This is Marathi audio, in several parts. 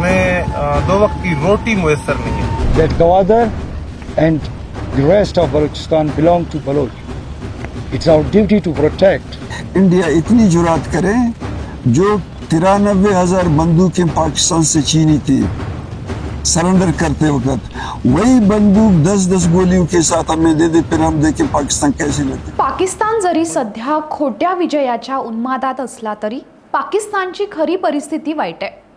हमें दो वक्त की रोटी मुयसर नहीं है that Gwadar and the rest of Balochistan belong to Baloch. It's our duty to protect. India इतनी जुरात करे जो तिरानबे हजार बंदूकें पाकिस्तान से छीनी थी सरेंडर करते वक्त वही बंदूक दस दस गोलियों के साथ हमें दे दे फिर हम देखें पाकिस्तान कैसे लेते पाकिस्तान जरी सध्या खोट्या विजयाच्या उन्मादात असला तरी पाकिस्तानची खरी परिस्थिती वाईट आहे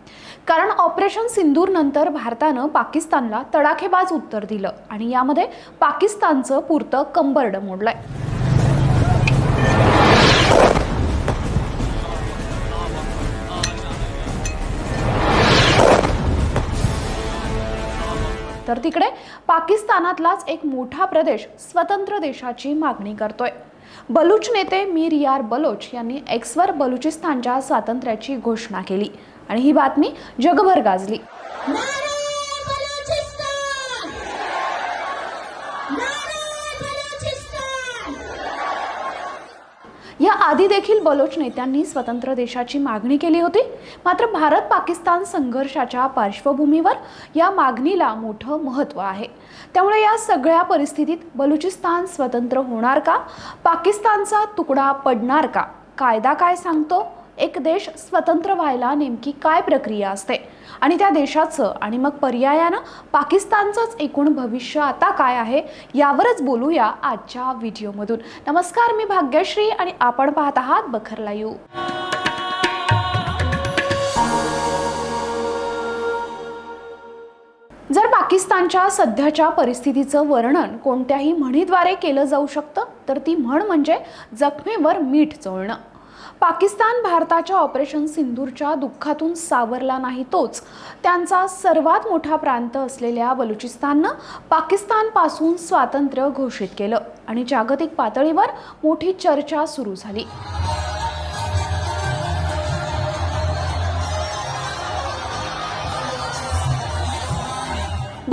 कारण ऑपरेशन सिंदूर नंतर भारतानं पाकिस्तानला तडाखेबाज उत्तर दिलं आणि यामध्ये पाकिस्तानचं पुरतं कंबरड मोडलंय. तर तिकडे पाकिस्तानातलाच एक मोठा प्रदेश स्वतंत्र देशाची मागणी करतोय. बलूच नेते मीर यार बलोच यांनी एक्सवर बलुचिस्तानच्या स्वातंत्र्याची घोषणा केली. आणि ही बातमी जगभर गाजली. या आधी देखील बलोच नेत्यांनी स्वतंत्र देशाची मागणी केली होती. मात्र भारत पाकिस्तान संघर्षाच्या पार्श्वभूमीवर या मागणीला मोठं महत्त्व आहे. त्यामुळे या सगळ्या परिस्थितीत बलुचिस्तान स्वतंत्र होणार का? पाकिस्तानचा तुकडा पडणार का? कायदा काय सांगतो? एक देश स्वतंत्र व्हायला नेमकी काय प्रक्रिया असते? आणि त्या देशाचं आणि मग पर्यायानं पाकिस्तानचंच एकूण भविष्य आता काय आहे यावरच बोलूया आजच्या व्हिडिओमधून. नमस्कार मी भाग्यश्री आणि आपण पाहत आहात बखरला यू जर पाकिस्तानच्या सध्याच्या परिस्थितीचं वर्णन कोणत्याही म्हणीद्वारे केलं जाऊ शकतं तर ती म्हण म्हणजे जखमेवर मीठ चोळणं. पाकिस्तान भारताच्या ऑपरेशन सिंदूरच्या दुःखातून सावरला नाही तोच. त्यांचा सर्वात मोठा प्रांत असलेल्या बलुचिस्ताननं पाकिस्तानपासून स्वातंत्र्य घोषित केलं आणि जागतिक पातळीवर मोठी चर्चा सुरू झाली.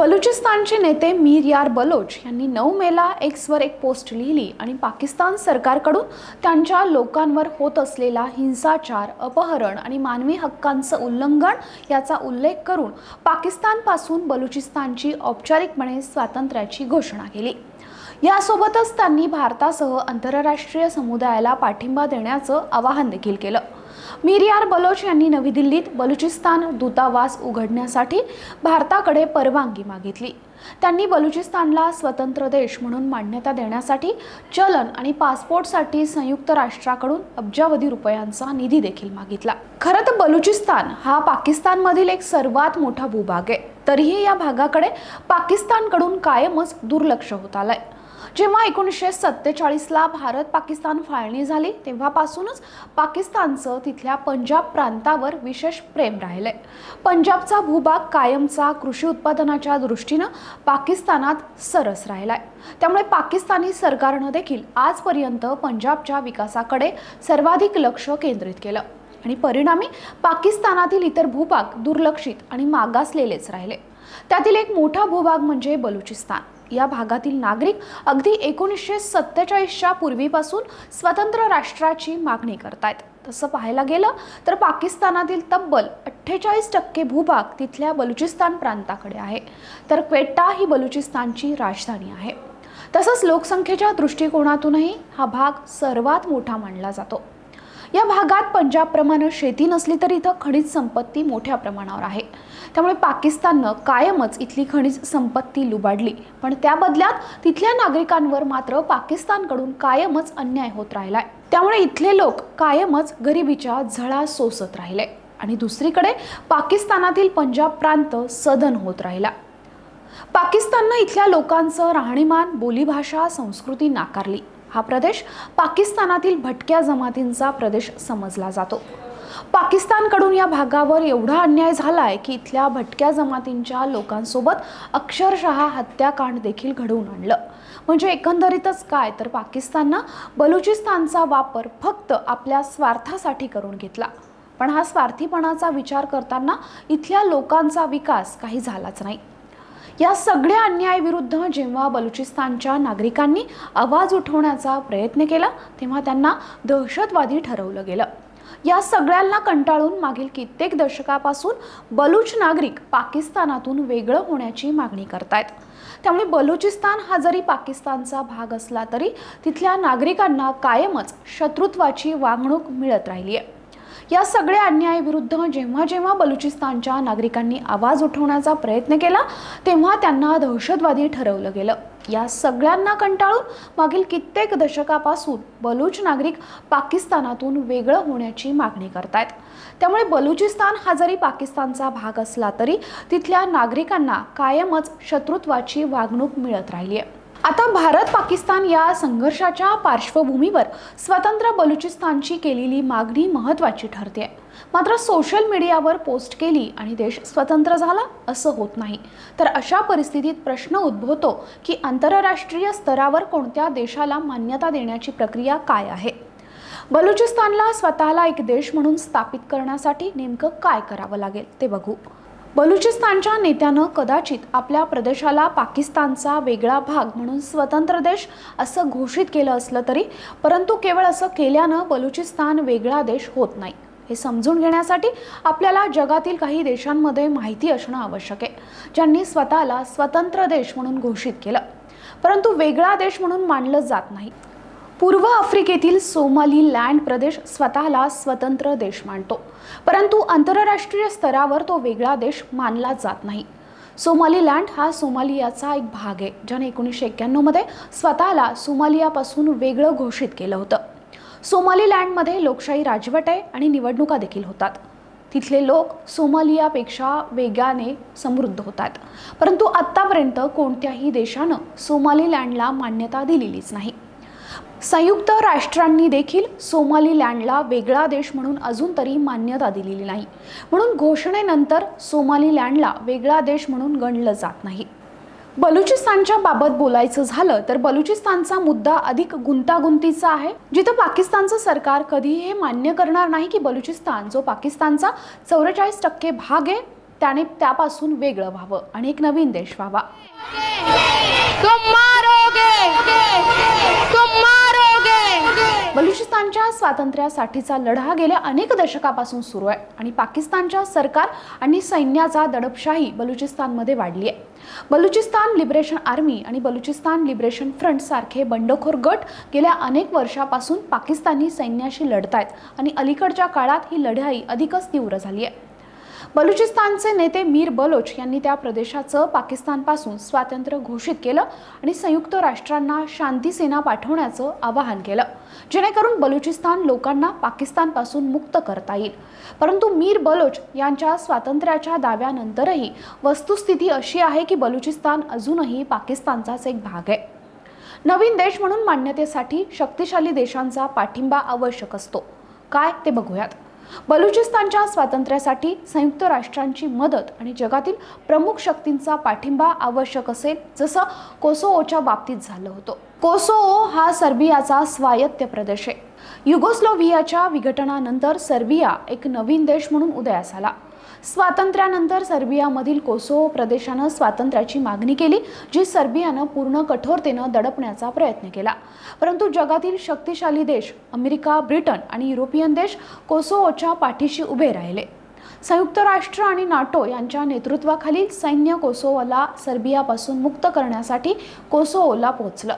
बलुचिस्तानचे नेते मीर यार बलोच यांनी नऊ मेला एक्सवर एक पोस्ट लिहिली आणि पाकिस्तान सरकारकडून त्यांच्या लोकांवर होत असलेला हिंसाचार अपहरण आणि मानवी हक्कांचं उल्लंघन याचा उल्लेख करून पाकिस्तानपासून बलुचिस्तानची औपचारिकपणे स्वातंत्र्याची घोषणा केली. यासोबतच त्यांनी भारतासह आंतरराष्ट्रीय समुदायाला पाठिंबा देण्याचं आवाहन देखील केलं. मिरियार बलोच यांनी नवी दिल्लीत बलुचिस्तान दूतावास उघडण्यासाठी भारताकडे परवानगी मागितली. त्यांनी बलुचिस्तानला स्वतंत्र देश म्हणून मान्यता देण्यासाठी चलन आणि पासपोर्टसाठी संयुक्त राष्ट्राकडून अब्जावधी रुपयांचा निधी देखील मागितला. खरं तर बलुचिस्तान हा पाकिस्तानमधील एक सर्वात मोठा भूभाग आहे. तरीही या भागाकडे पाकिस्तानकडून कायमच दुर्लक्ष होत आलंय. जेव्हा एकोणीसशे सत्तेचाळीसला भारत पाकिस्तान फाळणी झाली तेव्हापासूनच पाकिस्तानचं तिथल्या पंजाब प्रांतावर विशेष प्रेम राहिलंय. पंजाबचा भूभाग कायमचा कृषी उत्पादनाच्या दृष्टीनं पाकिस्तानात सरस राहिलाय. त्यामुळे पाकिस्तानी सरकारनं देखील आजपर्यंत पंजाबच्या विकासाकडे सर्वाधिक लक्ष केंद्रित केलं आणि परिणामी पाकिस्तानातील इतर भूभाग दुर्लक्षित आणि मागासलेलेच राहिले. त्यातील एक मोठा भूभाग म्हणजे बलुचिस्तान. या भागातील नागरिक अगदी एकोणीसशे सत्तेचाळीसच्या पूर्वीपासून स्वतंत्र राष्ट्राची मागणी करतायत. तसं पाहायला गेलं तर पाकिस्तानातील तब्बल अठ्ठेचाळीस टक्के भूभाग तिथल्या बलुचिस्तान प्रांताकडे आहे. तर क्वेट्टा ही बलुचिस्तानची राजधानी आहे. तसंच लोकसंख्येच्या दृष्टिकोनातूनही हा भाग सर्वात मोठा मानला जातो. या भागात पंजाबप्रमाणे शेती नसली तरी इथं खनिज संपत्ती मोठ्या प्रमाणावर आहे. त्यामुळे पाकिस्ताननं कायमच इथली खनिज संपत्ती लुबाडली. पण त्या बदल्यात तिथल्या नागरिकांवर मात्र पाकिस्तानकडून कायमच अन्याय होत राहिलाय. त्यामुळे इथले लोक कायमच गरिबीच्या झळा सोसत राहिले. आणि दुसरीकडे पाकिस्तानातील पंजाब प्रांत सदन होत राहिला. पाकिस्ताननं इथल्या लोकांचं राहणीमान बोलीभाषा संस्कृती नाकारली. हा प्रदेश पाकिस्तानातील भटक्या जमातींचा प्रदेश समजला जातो. पाकिस्तानकडून या भागावर एवढा अन्याय झालाय की इथल्या भटक्या जमातींच्या लोकांसोबत अक्षरशः हत्याकांड देखील घडवून आणलं. म्हणजे एकंदरीतच काय? तर पाकिस्ताननं बलुचिस्तानचा वापर फक्त आपल्या स्वार्थासाठी करून घेतला. पण हा स्वार्थीपणाचा विचार करताना इथल्या लोकांचा विकास काही झालाच नाही. या सगळ्या अन्यायाविरुद्ध जेव्हा बलुचिस्तानच्या नागरिकांनी आवाज उठवण्याचा प्रयत्न केला तेव्हा त्यांना दहशतवादी ठरवलं गेलं. या सगळ्यांना कंटाळून मागील कित्येक दशकापासून बलूच नागरिक पाकिस्तानातून वेगळं होण्याची मागणी करतायत. त्यामुळे बलुचिस्तान हा जरी पाकिस्तानचा भाग असला तरी तिथल्या नागरिकांना कायमच शत्रुत्वाची वागणूक मिळत राहिली आहे या सगळ्या अन्यायाविरुद्ध जेव्हा जेव्हा बलुचिस्तानच्या नागरिकांनी आवाज उठवण्याचा प्रयत्न केला तेव्हा त्यांना दहशतवादी ठरवलं गेलं. या सगळ्यांना कंटाळून मागील कित्येक दशकापासून बलूच नागरिक पाकिस्तानातून वेगळं होण्याची मागणी करतायत. त्यामुळे बलुचिस्तान हा जरी पाकिस्तानचा भाग असला तरी तिथल्या नागरिकांना कायमच शत्रुत्वाची वागणूक मिळत राहिली आहे आता भारत पाकिस्तान या संघर्षाच्या पार्श्वभूमीवर स्वतंत्र बलुचिस्तानची केलेली मागणी महत्त्वाची ठरते मात्र सोशल मीडियावर पोस्ट केली आणि देश स्वतंत्र झाला असं होत नाही. तर अशा परिस्थितीत प्रश्न उद्भवतो की आंतरराष्ट्रीय स्तरावर कोणत्या देशाला मान्यता देण्याची प्रक्रिया काय आहे? बलुचिस्तानला स्वतःला एक देश म्हणून स्थापित करण्यासाठी नेमकं काय करावं लागेल ते बघू. बलुचिस्तानच्या नेत्यानं कदाचित आपल्या प्रदेशाला पाकिस्तानचा वेगळा भाग म्हणून स्वतंत्र देश असं घोषित केलं असलं तरी परंतु केवळ असं केल्यानं बलुचिस्तान वेगळा देश होत नाही. हे समजून घेण्यासाठी आपल्याला जगातील काही देशांमध्ये माहिती असणं आवश्यक आहे ज्यांनी स्वतःला स्वतंत्र देश म्हणून घोषित केलं. परंतु वेगळा देश म्हणून मानलं जात नाही. पूर्व आफ्रिकेतील सोमाली लँड प्रदेश स्वतःला स्वतंत्र देश मानतो. परंतु आंतरराष्ट्रीय स्तरावर तो वेगळा देश मानला जात नाही. सोमालीलँड हा सोमालियाचा एक भाग आहे ज्याने एकोणीसशे एक्क्याण्णवमध्ये स्वतःला सोमालियापासून वेगळं घोषित केलं होतं. सोमालीलँडमध्ये लोकशाही राजवट आहे आणि निवडणुका देखील होतात. तिथले लोक सोमालियापेक्षा वेगाने समृद्ध होतात. परंतु आत्तापर्यंत कोणत्याही देशानं सोमालीलँडला मान्यता दिलेलीच नाही. संयुक्त राष्ट्रांनी देखील सोमालीलँडला वेगळा देश म्हणून अजून तरी मान्यता दिलेली नाही. म्हणून घोषणेनंतर सोमालीलँडला वेगळा देश म्हणून गणलं जात नाही. बलुचिस्तानच्या बाबत बोलायचं झालं तर बलुचिस्तानचा मुद्दा अधिक गुंतागुंतीचा आहे. जिथं पाकिस्तानचं सरकार कधीही हे मान्य करणार नाही की बलुचिस्तान जो पाकिस्तानचा चौवेचाळीस टक्के भाग आहे त्याने त्यापासून वेगळं व्हावं आणि एक नवीन देश व्हावा तुम मारोगे तुम मारोगे पाकिस्तानच्या स्वातंत्र्यासाठीचा लढा गेल्या अनेक दशकापासून सुरू आहे आणि पाकिस्तानच्या सरकार आणि सैन्याचा दडपशाही बलुचिस्तानमध्ये वाढली आहे. बलुचिस्तान लिबरेशन आर्मी आणि बलुचिस्तान लिबरेशन फ्रंट सारखे बंडखोर गट गेल्या अनेक वर्षापासून पाकिस्तानी सैन्याशी लढतायत आणि अलीकडच्या काळात ही लढाई अधिकच तीव्र झाली आहे. बलुचिस्तानचे नेते मीर बलोच यांनी त्या प्रदेशाचं पाकिस्तानपासून स्वातंत्र्य घोषित केलं आणि संयुक्त राष्ट्रांना शांती सेना पाठवण्याचं आवाहन केलं जेणेकरून बलुचिस्तान लोकांना पाकिस्तानपासून मुक्त करता येईल. परंतु मीर बलोच यांच्या स्वातंत्र्याच्या दाव्यानंतरही वस्तुस्थिती अशी आहे की बलुचिस्तान अजूनही पाकिस्तानचाच एक भाग आहे. नवीन देश म्हणून मान्यतेसाठी शक्तिशाली देशांचा पाठिंबा आवश्यक असतो. काय ते बघूयात. बलुचिस्तानच्या स्वातंत्र्यासाठी संयुक्त राष्ट्रांची मदत आणि जगातील प्रमुख शक्तींचा पाठिंबा आवश्यक असेल जसं कोसोओच्या बाबतीत झालं होतं. कोसोओ हा सर्बियाचा स्वायत्त प्रदेश आहे. युगोस्लोव्हियाच्या विघटनानंतर सर्बिया एक नवीन देश म्हणून उदयास आला. स्वातंत्र्यानंतर सर्बियामधील कोसोवो प्रदेशानं स्वातंत्र्याची मागणी केली जी सर्बियानं पूर्ण कठोरतेनं दडपण्याचा प्रयत्न केला. परंतु जगातील शक्तिशाली देश अमेरिका ब्रिटन आणि युरोपियन देश कोसोवोच्या पाठीशी उभे राहिले. संयुक्त राष्ट्र आणि नाटो यांच्या नेतृत्वाखालील सैन्य कोसोवोला सर्बियापासून मुक्त करण्यासाठी कोसोवोला पोहोचलं.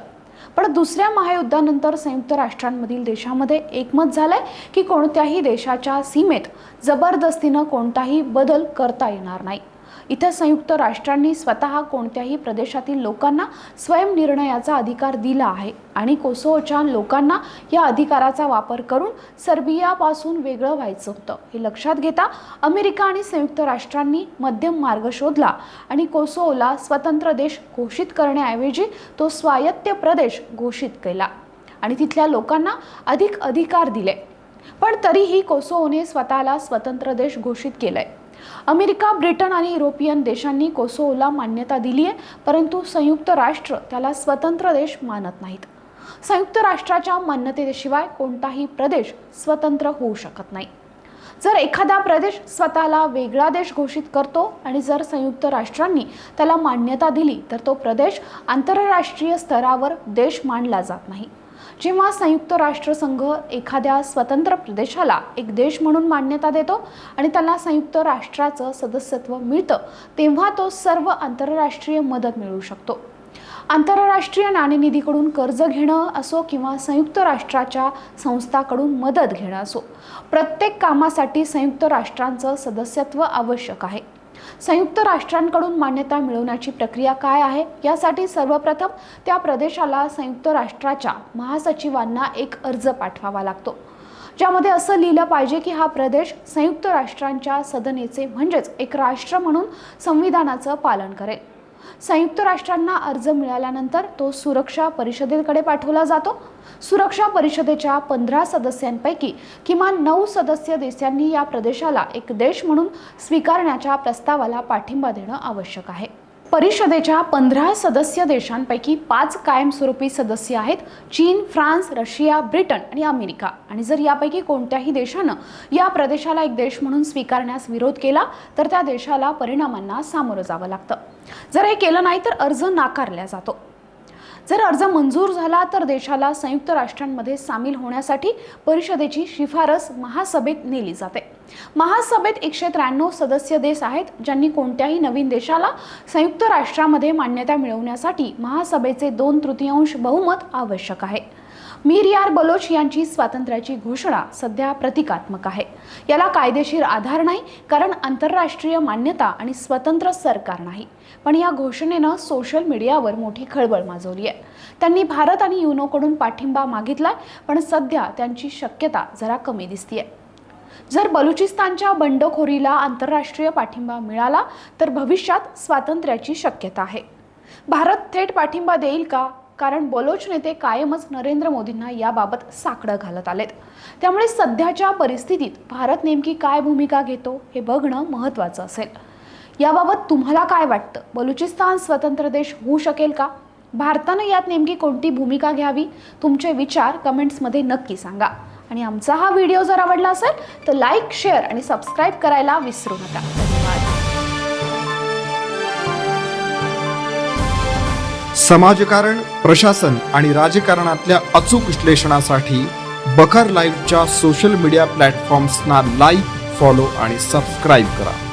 पण दुसऱ्या महायुद्धानंतर संयुक्त राष्ट्रांमधील देशामध्ये एकमत झालंय की कोणत्याही देशाच्या सीमेत जबरदस्तीनं कोणताही बदल करता येणार नाही. इथं संयुक्त राष्ट्रांनी स्वतः कोणत्याही प्रदेशातील लोकांना स्वयंनिर्णयाचा अधिकार दिला आहे आणि कोसोवच्या लोकांना या अधिकाराचा वापर करून सर्बियापासून वेगळं व्हायचं होतं. हे लक्षात घेता अमेरिका आणि संयुक्त राष्ट्रांनी मध्यम मार्ग शोधला आणि कोसोवला स्वतंत्र देश घोषित करण्याऐवजी तो स्वायत्त प्रदेश घोषित केला आणि तिथल्या लोकांना अधिक अधिकार दिले. पण तरीही कोसोवने स्वतःला स्वतंत्र देश घोषित केलाय. अमेरिका ब्रिटन आणि युरोपियन देशांनी कोसोवोला मान्यता दिली आहे परंतु संयुक्त राष्ट्र त्याला स्वतंत्र देश मानत नाहीत. संयुक्त राष्ट्राच्या मान्यतेशिवाय कोणताही प्रदेश स्वतंत्र होऊ शकत नाही. जर एखादा प्रदेश स्वतःला वेगळा देश घोषित करतो आणि जर संयुक्त राष्ट्रांनी त्याला मान्यता दिली तर तो प्रदेश आंतरराष्ट्रीय स्तरावर देश मानला जात नाही. जेव्हा संयुक्त राष्ट्रसंघ एखाद्या स्वतंत्र प्रदेशाला एक देश म्हणून मान्यता देतो आणि त्याला संयुक्त राष्ट्राचं सदस्यत्व मिळतं तेव्हा तो सर्व आंतरराष्ट्रीय मदत मिळू शकतो. आंतरराष्ट्रीय नाणेनिधीकडून कर्ज घेणं असो किंवा संयुक्त राष्ट्राच्या संस्थाकडून मदत घेणं असो प्रत्येक कामासाठी संयुक्त राष्ट्रांचं सदस्यत्व आवश्यक आहे. संयुक्त राष्ट्रांकडून मान्यता मिळवण्याची प्रक्रिया काय आहे? यासाठी सर्वप्रथम त्या प्रदेशाला संयुक्त राष्ट्राच्या महासचिवांना एक अर्ज पाठवावा लागतो. ज्यामध्ये असं लिहिलं पाहिजे की हा प्रदेश संयुक्त राष्ट्रांच्या सदनेचे म्हणजेच एक राष्ट्र म्हणून संविधानाचं पालन करेल. संयुक्त राष्ट्रांना अर्ज मिळाल्यानंतर तो सुरक्षा परिषदेकडे पाठवला जातो. सुरक्षा परिषदेच्या पंधरा सदस्यांपैकी किमान नऊ सदस्य देशांनी या प्रदेशाला एक देश म्हणून स्वीकारण्याच्या प्रस्तावाला पाठिंबा देणं आवश्यक आहे. परिषदेच्या पंधरा सदस्य देशांपैकी पाच कायमस्वरूपी सदस्य आहेत. चीन फ्रान्स रशिया ब्रिटन आणि अमेरिका. आणि जर यापैकी कोणत्याही देशानं या प्रदेशाला एक देश म्हणून स्वीकारण्यास विरोध केला तर त्या देशाला परिणामांना सामोरं जावं लागतं. जर हे केलं नाही तर अर्ज नाकारला जातो. जर अर्ज मंजूर झाला तर देशाला संयुक्त राष्ट्रांमध्ये सामील होण्यासाठी परिषदेची शिफारस महासभेत नेली जाते. महासभेत एकशे त्र्याण्णव सदस्य देश आहेत ज्यांनी कोणत्याही नवीन देशाला संयुक्त राष्ट्रामध्ये मान्यता मिळवण्यासाठी महासभेचे दोन तृतीयांश बहुमत आवश्यक आहे. मीर यार बलोच यांची स्वातंत्र्याची घोषणा सध्या प्रतिकात्मक आहे. याला कायदेशीर आधार नाही कारण आंतरराष्ट्रीय मान्यता आणि स्वतंत्र सरकार नाही. पण या घोषणेनं सोशल मीडियावर मोठी खळबळ माजवली आहे. त्यांनी भारत आणि युनोकडून पाठिंबा मागितलाय पण सध्या त्यांची शक्यता जरा कमी दिसतीये. जर बलुचिस्तानच्या बंडखोरीला आंतरराष्ट्रीय पाठिंबा मिळाला तर भविष्यात स्वातंत्र्याची शक्यता आहे. भारत थेट पाठिंबा देईल का? कारण बलोच नेते कायमच नरेंद्र मोदींना याबाबत साकडं घालत आलेत. त्यामुळे सध्याच्या परिस्थितीत भारत नेमकी काय भूमिका घेतो हे बघणं महत्त्वाचं असेल. याबाबत तुम्हाला काय वाटतं? बलुचिस्तान स्वतंत्र देश होऊ शकेल का? भारतानं यात नेमकी कोणती भूमिका घ्यावी? तुमचे विचार कमेंट्समध्ये नक्की सांगा. आणि आमचा हा व्हिडिओ जर आवडला असेल तर लाईक शेअर आणि सबस्क्राईब करायला विसरू नका. धन्यवाद. समाजकारण प्रशासन आणि राजकारणातल्या अचूक विश्लेषणासाठी बखर लाईव्हच्या सोशल मीडिया प्लॅटफॉर्म्सना लाईक फॉलो आणि सबस्क्राईब करा.